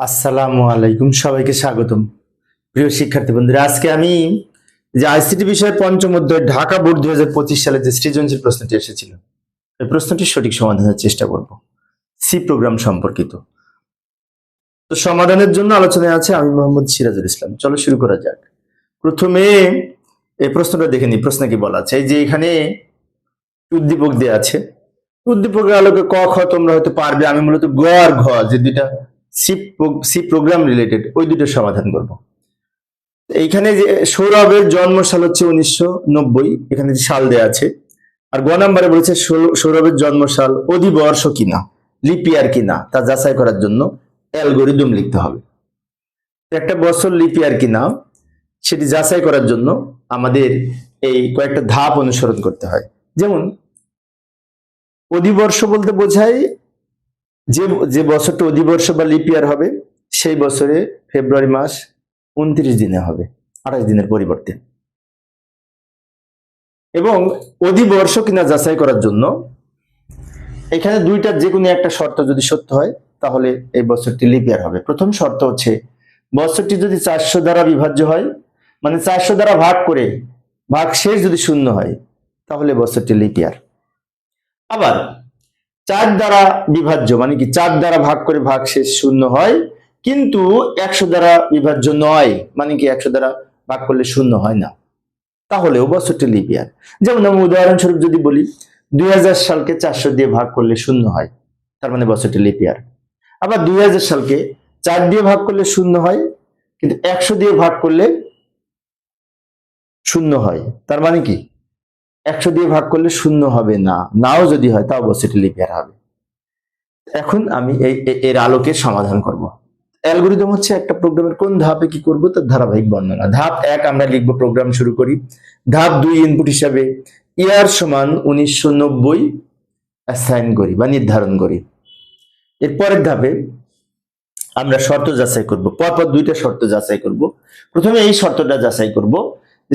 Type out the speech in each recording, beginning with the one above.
আসসালামু আলাইকুম, সবাইকে স্বাগতম। প্রিয় শিক্ষার্থী বন্ধুরা, আজকে আমি যে আইসিটি বিষয়ে পঞ্চম অধ্যায় ঢাকা বোর্ড দুই হাজার পঁচিশ সালে যে সৃজনশীল প্রশ্নটি এসেছিল, এই প্রশ্নটির সঠিক সমাধানের চেষ্টা করব। সি প্রোগ্রাম সম্পর্কিত। তো সমাধানের জন্য আলোচনায় আছে আমি মোহাম্মদ সিরাজুল ইসলাম। চলো শুরু করা যাক। প্রথমে এই প্রশ্নটা দেখে নিই, প্রশ্ন কি বলা আছে? এই যে এখানে উদ্দীপক দেওয়া আছে। উদ্দীপকের আলোকে ক, খ তোমরা হয়তো পারবে, আমি মূলত গ আর ঘ, যে দুইটা সি প্রোগ্রাম রিলেটেড ওই দুটো সমাধান করব। এইখানে যে সৌরভের জন্ম সাল হচ্ছে উনিশশো নব্বই, এখানে যে সাল দেয়া আছে। আর গ নাম্বারে বলেছে সৌরভের জন্ম সাল অধিবর্ষ কিনা লিপিয়ার কিনা, তা যাচাই করার জন্য অ্যালগোরিদম লিখতে হবে। একটা বছর লিপিয়ার কিনা, সেটি যাচাই করার জন্য আমাদের এই কয়েকটা ধাপ অনুসরণ করতে হয়। যেমন, অধিবর্ষ বলতে বোঝায় যে যে বছরটা অধিবর্ষ বা লিপিয়ার হবে, সেই বছরে ফেব্রুয়ারি মাস উনত্রিশ দিনে হবে, আঠাশ দিনের পরিবর্তে। এবং অধিবর্ষ কিনা যাচাই করার জন্য এখানে দুইটার যে কোনো একটা শর্ত যদি সত্য হয়, তাহলে এই বছরটি লিপিয়ার হবে। প্রথম শর্ত হচ্ছে, বছরটি যদি চারশো দ্বারা বিভাজ্য হয় মানে চারশো দ্বারা ভাগ করে ভাগ শেষ যদি শূন্য হয়, তাহলে বছরটি লিপিয়ার আবার চার দ্বারা বিভাজ্য মানে কি চার দ্বারা ভাগ করে ভাগ শেষ শূন্য হয়, কিন্তু একশো দ্বারা বিভাজ্য নয় মানে কি একশো দ্বারা ভাগ করলে শূন্য হয় না। তাহলেও বছরটি লিপিয়ার। যেমন আমি উদাহরণস্বরূপ যদি বলি, দুই হাজার সালকে চারশো দিয়ে ভাগ করলে শূন্য হয়, তার মানে বছরটি লিপিয়ার। আবার দুই হাজার সালকে চার দিয়ে ভাগ করলে শূন্য হয়, কিন্তু একশো দিয়ে ভাগ করলে শূন্য হয়, তার মানে কি একশো দিয়ে ভাগ করলে শূন্য হবে না। নাও যদি হয়, তাও বছরটি লিপিয়ার হবে। এখন আমি এই এর আলোকে সমাধান করব। অ্যালগোরিদম হচ্ছে একটা প্রোগ্রামের কোন ধাপে কি করব তার ধারাবাহিক বর্ণনা। ধাপ এক আমরা লিখব প্রোগ্রাম শুরু করি। ধাপ দুই ইনপুট হিসাবে ইয়ার সমান উনিশশো নব্বই অ্যাসাইন করি বা নির্ধারণ করি। এর পরের ধাপে আমরা শর্ত যাচাই করব। পরপর দুইটা শর্ত যাচাই করব। প্রথমে এই শর্তটা যাচাই করব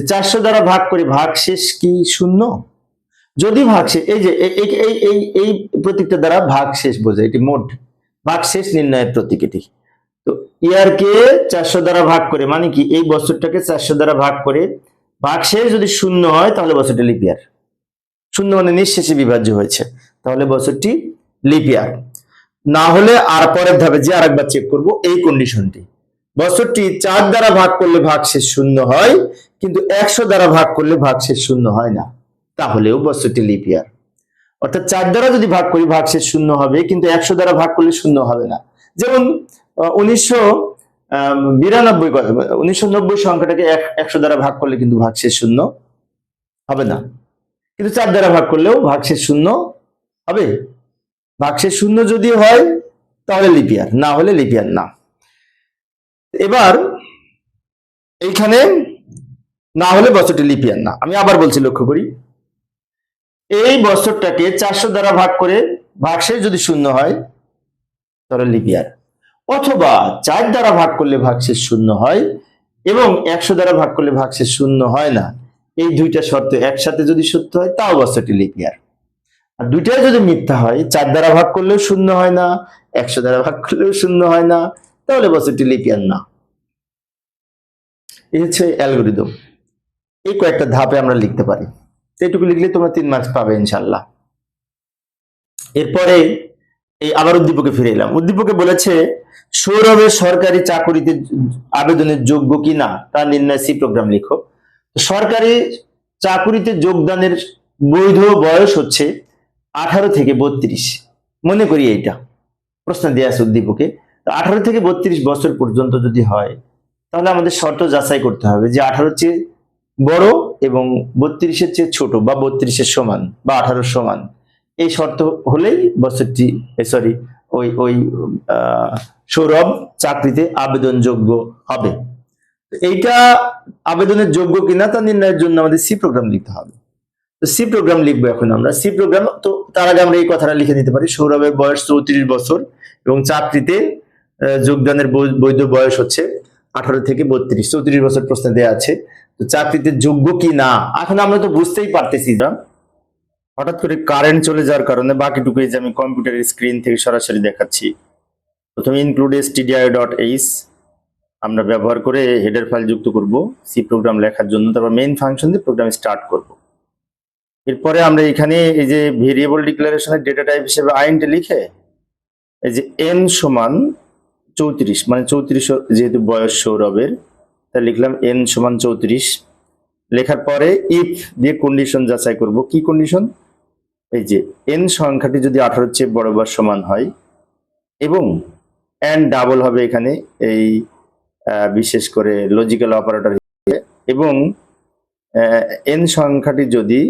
চারশো দ্বারা ভাগ করে, ভাগ শেষ কি শূন্য? যদি ভাগ শেষ, এই যে, এই- এই এই এই এই প্রতীকটা দ্বারা ভাগ শেষ বোঝায় এটি মোট ভাগ শেষ নির্ণয়ের প্রতীক এটি। তো ইয়ারকে চারশো দ্বারা ভাগ করে মানে কি, এই বছরটাকে চারশো দ্বারা ভাগ করে ভাগ শেষ যদি শূন্য হয়, তাহলে বছরটি লিপিয়ার শূন্য মানে নিঃশেষে বিভাজ্য হয়েছে, তাহলে বছরটি লিপিয়ার না হলে আর পরের ধাপে যে আরেকবার চেক করব, এই কন্ডিশনটি বছরটি চার দ্বারা ভাগ করলে ভাগ শেষ শূন্য হয়, কিন্তু একশো দ্বারা ভাগ করলে ভাগ শেষ শূন্য হয় না। তাহলেও বছরটি লিপিয়ার অর্থাৎ চার দ্বারা যদি ভাগ করি ভাগ শেষ শূন্য হবে, কিন্তু একশো দ্বারা ভাগ করলে শূন্য হবে না। যেমন উনিশশো বিরানব্বই উনিশশো নব্বই সংখ্যাটাকে এক- একশো দ্বারা ভাগ করলে কিন্তু ভাগ শেষ শূন্য হবে না। কিন্তু চার দ্বারা ভাগ করলেও ভাগ শেষ শূন্য হবে। ভাগ শেষ শূন্য যদি হয়, তাহলে লিপিয়ার না হলে লিপিয়ার না। এবার এইখানে না হলে বছরটি লিপিয়ার না। আমি আবার বলছি লক্ষ্য করি। এই বছরটাকে চারশো দ্বারা ভাগ করে ভাগশেষ যদি শূন্য হয়, তাহলে লিপিয়ার অথবা চার দ্বারা ভাগ করলে ভাগশেষ শূন্য হয় এবং একশো দ্বারা ভাগ করলে ভাগশেষ শূন্য হয় না। এই দুইটা শর্ত একসাথে যদি সত্য হয়, তাও বছরটি লিপিয়ার আর দুইটাই যদি মিথ্যা হয়, চার দ্বারা ভাগ করলেও শূন্য হয় না, একশো দ্বারা ভাগ করলেও শূন্য হয় না তাহলে বছরটি লিপিয়ার না। এই হচ্ছে অ্যালগোরিদম এই কয়েকটা ধাপে আমরা লিখতে পারি। এইটুকু লিখলে তোমরা তিন মার্কস পাবে ইনশাল্লাহ এরপরে এই আবার উদ্দীপকে ফিরে এলাম। উদ্দীপকে বলেছে, সৌরভের সরকারি চাকরিতে আবেদনের যোগ্য কি না তা নির্ণয় সি প্রোগ্রাম লিখো। সরকারি চাকুরিতে যোগদানের বৈধ বয়স হচ্ছে আঠারো থেকে বত্রিশ। মনে করি এইটা। প্রশ্ন দেওয়া আছে উদ্দীপকে। আঠারো থেকে বত্রিশ বছর পর্যন্ত যদি হয়, তাহলে আমাদের শর্ত যাচাই করতে হবে যে আঠারোর চেয়ে বড় এবং বত্রিশের চেয়ে ছোট বা বত্রিশের সমান বা আঠারোর সমান। এই শর্ত হলেই বছরটি সরি ওই ওই সৌরভ চাকরিতে আবেদনযোগ্য হবে। এইটা আবেদনের যোগ্য কিনা তা নির্ণয়ের জন্য আমাদের সি প্রোগ্রাম লিখতে হবে। তো সি প্রোগ্রাম লিখব এখন আমরা। সি প্রোগ্রাম তো তার আগে আমরা এই কথাটা লিখে দিতে পারি। সৌরভের বয়স চৌত্রিশ বছর এবং চাকরিতে যোগদানের বৈধ বয়স হচ্ছে আঠারো থেকে বত্রিশ, চৌত্রিশ বছর প্রশ্ন দেওয়া আছে। তো চাকরিতে যোগ্য কি না? এখন আমরা তো বুঝতেই পারতেছি না। হঠাৎ করে কারেন্ট চলে যাওয়ার কারণে বাকিটুকু যে আমি কম্পিউটারের স্ক্রিন থেকে সরাসরি দেখাচ্ছি। প্রথমে ইনক্লুড stdio ডট এইচ আমরা ব্যবহার করে হেডার ফাইল যুক্ত করব সি প্রোগ্রাম লেখার জন্য, তারপর মেইন ফাংশন দিয়ে প্রোগ্রাম স্টার্ট করব। এরপরে আমরা এখানে এই যে ভেরিয়েবল ডিক্লারেশনের ডেটা টাইপ হিসেবে আইনটা লিখে, এই যে এন সমান চৌত্রিশ মানে চৌত্রিশ যেহেতু বয়স সৌরভের তা লিখলাম এন সমান চৌত্রিশ। লেখার পরে ইফ দিয়ে কন্ডিশন যাচাই করব। কি কন্ডিশন এই যে এন সংখ্যাটি যদি আঠারোর চেয়ে বড় বা সমান হয়, এবং এন ডাবল হবে এখানে এই বিশেষ করে লজিক্যাল অপারেটর এবং এন সংখ্যাটি যদি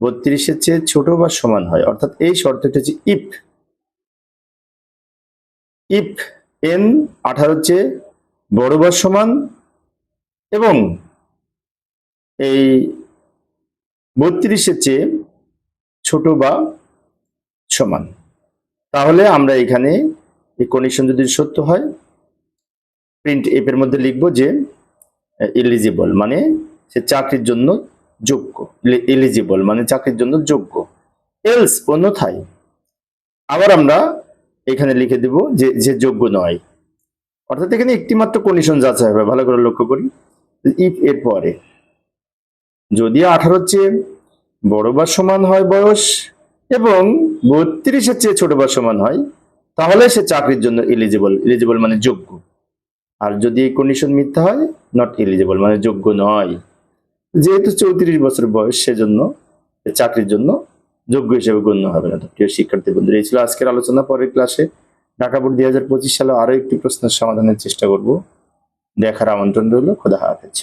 বত্রিশের চেয়ে ছোট বা সমান হয়, অর্থাৎ এই শর্তটি হচ্ছে ইফ ইফ এন আঠারোর চেয়ে বড় বা সমান এবং এই বত্রিশের চেয়ে ছোট বা সমান। তাহলে আমরা এখানে এই কন্ডিশন যদি সত্য হয় প্রিন্ট এর মধ্যে লিখব যে এলিজিবল মানে সে চাকরির জন্য যোগ্য। এলিজিবল মানে চাকরির জন্য যোগ্য। এলস অন্যথায় আবার আমরা এখানে লিখে দেব যে যে যোগ্য নয়। অর্থাৎ এখানে একটি মাত্র কন্ডিশন যাচাই হবে, ভালো করে লক্ষ্য করি। ইফ এর পরে। যদি আঠারোর চেয়ে বড় বা সমান হয় বয়স এবং বত্রিশের চেয়ে ছোট বা সমান হয়, তাহলে সে চাকরির জন্য এলিজিবল এলিজিবল মানে যোগ্য। আর যদি এই কন্ডিশন মিথ্যা হয় নট এলিজিবল মানে যোগ্য নয়। যেহেতু চৌত্রিশ বছর বয়স, সেজন্য চাকরির জন্য যোগ্য হিসেবে গণ্য হবে না। প্রিয় শিক্ষার্থী বন্ধুরা, এই ছিল আজকের আলোচনা। পরের ক্লাসে ঢাকা বোর্ড দুই হাজার পঁচিশ সালে আরও একটি প্রশ্নের সমাধানের চেষ্টা করব। দেখার আমন্ত্রণ রইল। খোদা হাফেজ।